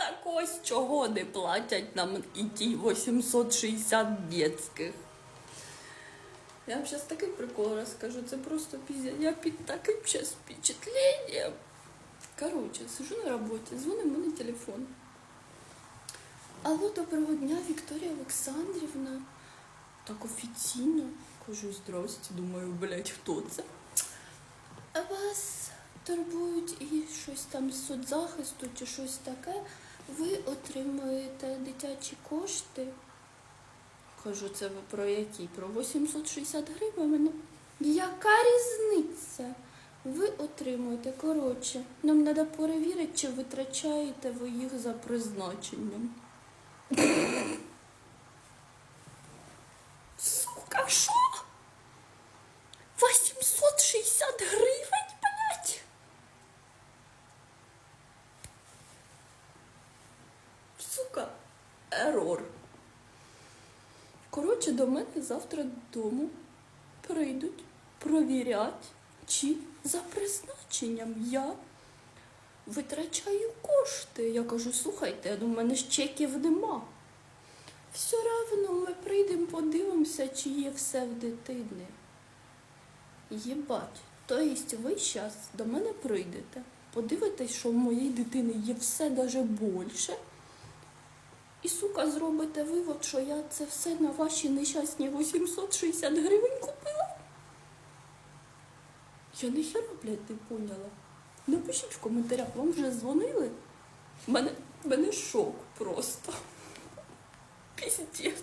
Так ось чого не платять нам і ті 860 дітських. Я вам зараз такий прикол розкажу, це просто піздя. Я під таким зараз впечатлением. Коротше, сижу на роботі, дзвонить мені телефон. Алло, доброго дня, Вікторія Олександрівна. Так офіційно. Кажу, здрасте, думаю, блядь, хто це? Вас турбують і щось там з соцзахисту чи щось таке. Ви отримуєте дитячі кошти. Кажу, це ви про які? Про 860 гривень? Яка різниця? Ви отримуєте, коротше, нам треба перевірити, чи витрачаєте ви їх за призначенням. Сука, що? 860 гривень, блядь? Сука, ерор. Коротше, до мене завтра додому прийдуть провірять, чи за призначенням я витрачаю кошти. Я кажу, слухайте, у мене ж чеків нема. Все равно ми прийдемо, подивимося, чи є все в дитини. Єбать. Тобто ви зараз до мене прийдете, подивитесь, що в моїй дитини є все даже більше. Сука, зробите вивод, що я це все на ваші нещасні 860 гривень купила. Я ніхера, блядь, не поняла. Напишіть в коментарях, вам вже дзвонили? Мене, мене шок просто. Піздець.